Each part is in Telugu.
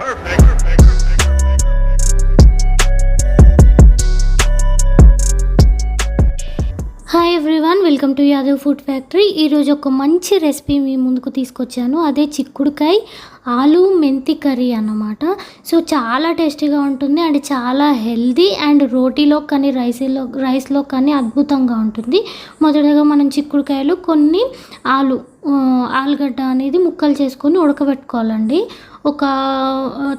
Perfect. Perfect. Hi everyone welcome to Yadav food factory ఈరోజు ఒక మంచి రెసిపీ మీ ముందుకు తీసుకొచ్చాను. అదే చిక్కుడుకాయ ఆలు మెంతి కర్రీ అన్నమాట. సో చాలా టేస్టీగా ఉంటుంది అండ్ చాలా హెల్దీ అండ్ రోటీలో కానీ రైస్లో రైస్లో కానీ అద్భుతంగా ఉంటుంది. మొదటగా మనం చిక్కుడుకాయలు కొన్ని ఆలు ఆలుగడ్డ అనేది ముక్కలు చేసుకొని ఉడకబెట్టుకోవాలండి. ఒక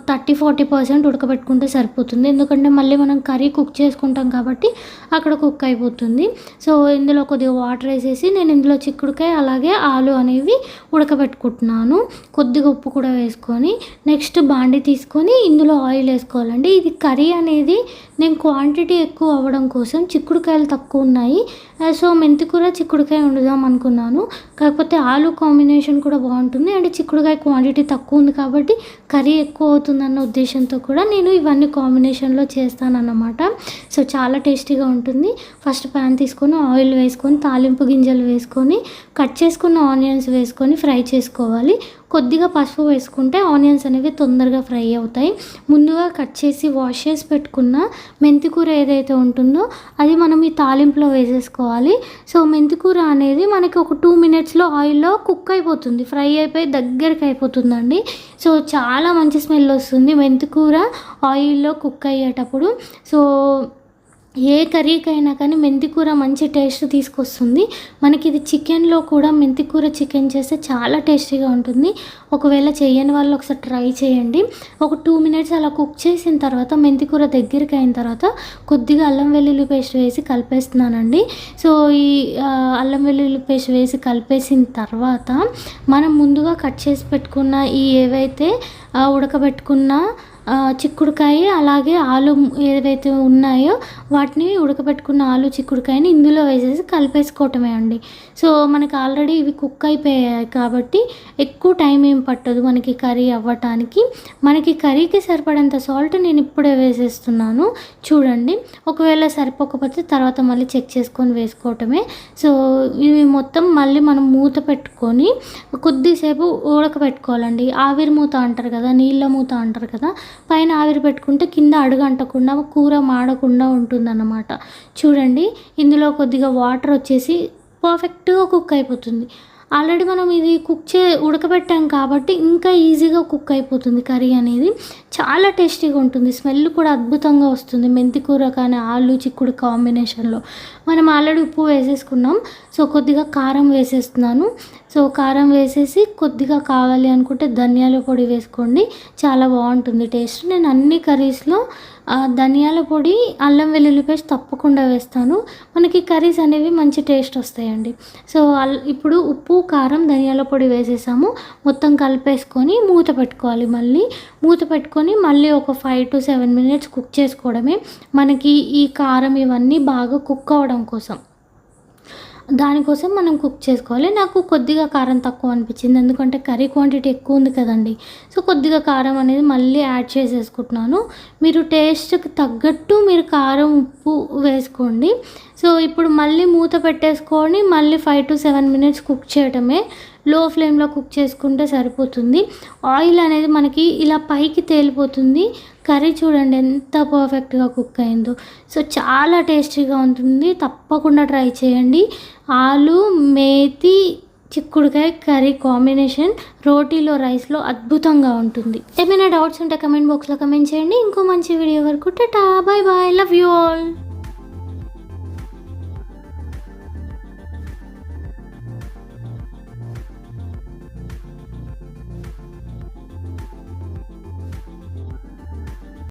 థర్టీ ఫార్టీ పర్సెంట్ ఉడకబెట్టుకుంటే సరిపోతుంది. ఎందుకంటే మళ్ళీ మనం కర్రీ కుక్ చేసుకుంటాం కాబట్టి అక్కడ కుక్ అయిపోతుంది. సో ఇందులో కొద్దిగా వాటర్ వేసేసి నేను ఇందులో చిక్కుడుకాయ అలాగే ఆలు అనేవి ఉడకబెట్టుకుంటున్నాను. కొద్దిగా ఉప్పు కూడా వేసుకొని నెక్స్ట్ బాండి తీసుకొని ఇందులో ఆయిల్ వేసుకోవాలండి. ఇది కర్రీ అనేది నేను క్వాంటిటీ ఎక్కువ అవ్వడం కోసం చిక్కుడుకాయలు తక్కువ ఉన్నాయి. సో మెంతికూర చిక్కుడుకాయ వండుదాం అనుకున్నాను. కాకపోతే ఆలు కాంబినేషన్ కూడా బాగుంటుంది. అండ్ చిక్కుడుకాయ క్వాంటిటీ తక్కువ ఉంది కాబట్టి కర్రీ ఎక్కువ అవుతుందన్న ఉద్దేశంతో కూడా నేను ఇవన్నీ కాంబినేషన్లో చేస్తానన్నమాట. సో చాలా టేస్టీగా ఉంటుంది. ఫస్ట్ ప్యాన్ తీసుకొని ఆయిల్ వేసుకొని తాలింపు గింజలు వేసుకొని కట్ చేసుకున్న ఆనియన్స్ వేసుకొని ఫ్రై చేసుకోవాలి. కొద్దిగా పసుపు వేసుకుంటే ఆనియన్స్ అనేవి తొందరగా ఫ్రై అవుతాయి. ముందుగా కట్ చేసి వాష్ చేసి పెట్టుకున్న మెంతికూర ఏదైతే ఉంటుందో అది మనం ఈ తాలింపులో వేసేసుకోవాలి. సో మెంతికూర అనేది మనకి ఒక టూ మినిట్స్లో ఆయిల్లో కుక్ అయిపోతుంది. ఫ్రై అయిపోయి దగ్గరికి అయిపోతుందండి. సో చాలా మంచి స్మెల్ వస్తుంది మెంతికూర ఆయిల్లో కుక్ అయ్యేటప్పుడు. సో ఏ కర్రీకైనా కానీ మెంతికూర మంచి టేస్ట్ తీసుకొస్తుంది. మనకి ఇది చికెన్లో కూడా మెంతికూర చికెన్ చేస్తే చాలా టేస్టీగా ఉంటుంది. ఒకవేళ చేయని వాళ్ళు ఒకసారి ట్రై చేయండి. ఒక టూ మినిట్స్ అలా కుక్ చేసిన తర్వాత మెంతికూర దగ్గరికి అయిన తర్వాత కొద్దిగా అల్లం వెల్లుల్లి పేస్ట్ వేసి కలిపేస్తున్నానండి. సో ఈ అల్లం వెల్లుల్లి పేస్ట్ వేసి కలిపేసిన తర్వాత మనం ముందుగా కట్ చేసి పెట్టుకున్న ఈ ఏవైతే ఉడకబెట్టుకున్న చిక్కుడుకాయ అలాగే ఆలు ఏవైతే ఉన్నాయో వాటిని ఉడకబెట్టుకున్న ఆలు చిక్కుడుకాయని ఇందులో వేసేసి కలిపేసుకోవటమే అండి. సో మనకి ఆల్రెడీ ఇవి కుక్ అయిపోయాయి కాబట్టి ఎక్కువ టైం ఏం పట్టదు మనకి కర్రీ అవ్వటానికి. మనకి కర్రీకి సరిపడేంత సాల్ట్ నేను ఇప్పుడే వేసేస్తున్నాను. చూడండి ఒకవేళ సరిపోకపోతే తర్వాత మళ్ళీ చెక్ చేసుకొని వేసుకోవటమే. సో ఇవి మొత్తం మళ్ళీ మనం మూత పెట్టుకొని కొద్దిసేపు ఉడకబెట్టుకోవాలండి. ఆవిరి మూత అంటారు కదా నీళ్ళ మూత అంటారు కదా పైన ఆవిరి పెట్టుకుంటే కింద అడుగు అంటకుండా కూర మాడకుండా ఉంటుందన్నమాట. చూడండి ఇందులో కొద్దిగా వాటర్ వచ్చేసి పర్ఫెక్ట్గా కుక్ అయిపోతుంది. ఆల్రెడీ మనం ఇది కుక్ చే ఉడకబెట్టాం కాబట్టి ఇంకా ఈజీగా కుక్ అయిపోతుంది కర్రీ అనేది. చాలా టేస్టీగా ఉంటుంది. స్మెల్ కూడా అద్భుతంగా వస్తుంది. మెంతి కూర కానీ ఆలు చిక్కుడు కాంబినేషన్లో. మనం ఆల్రెడీ ఉప్పు వేసేసుకున్నాం. సో కొద్దిగా కారం వేసేస్తున్నాను. సో కారం వేసేసి కొద్దిగా కావాలి అనుకుంటే ధనియాల పొడి వేసుకోండి. చాలా బాగుంటుంది టేస్ట్. నేను అన్ని కర్రీస్లో ఆ, ధనియాల పొడి అల్లం వెల్లుల్లి పేస్ట్ తప్పకుండా వేస్తాను. మనకి కర్రీస్ అనేవి మంచి టేస్ట్ వస్తాయండి. సో అల్ ఇప్పుడు ఉప్పు కారం ధనియాల పొడి వేసేసాము. మొత్తం కలిపేసుకొని మూత పెట్టుకోవాలి మళ్ళీ. మూత పెట్టుకొని మళ్ళీ ఒక five to seven minutes cook చేసుకోవడమే. మనకి ఈ కారం ఇవన్నీ బాగా కుక్ అవ్వడం కోసం. దానికోసం మనం కుక్ చేసుకోవాలి. నాకు కొద్దిగా కారం తక్కువ అనిపించింది. ఎందుకంటే కర్రీ క్వాంటిటీ ఎక్కువ ఉంది కదండి. సో కొద్దిగా కారం అనేది మళ్ళీ యాడ్ చేసేసుకుంటున్నాను. మీరు టేస్ట్కి తగ్గట్టు మీరు కారం ఉప్పు వేసుకోండి. సో ఇప్పుడు మళ్ళీ మూత పెట్టేసుకొని మళ్ళీ five to seven minutes cook చేయడమే లో ఫ్లేమ్లో కుక్ చేసుకుంటే సరిపోతుంది. ఆయిల్ అనేది మనకి ఇలా పైకి తేలిపోతుంది. కర్రీ చూడండి ఎంత పర్ఫెక్ట్గా కుక్ అయిందో. సో చాలా టేస్టీగా ఉంటుంది. తప్పకుండా ట్రై చేయండి. ఆలు మేతి చిక్కుడుకాయ కర్రీ కాంబినేషన్ రోటీలో రైస్లో అద్భుతంగా ఉంటుంది. ఏమైనా డౌట్స్ ఉంటే కమెంట్ బాక్స్లో కమెంట్ చేయండి. ఇంకో మంచి వీడియో వరకు. Ta-ta bye bye love you all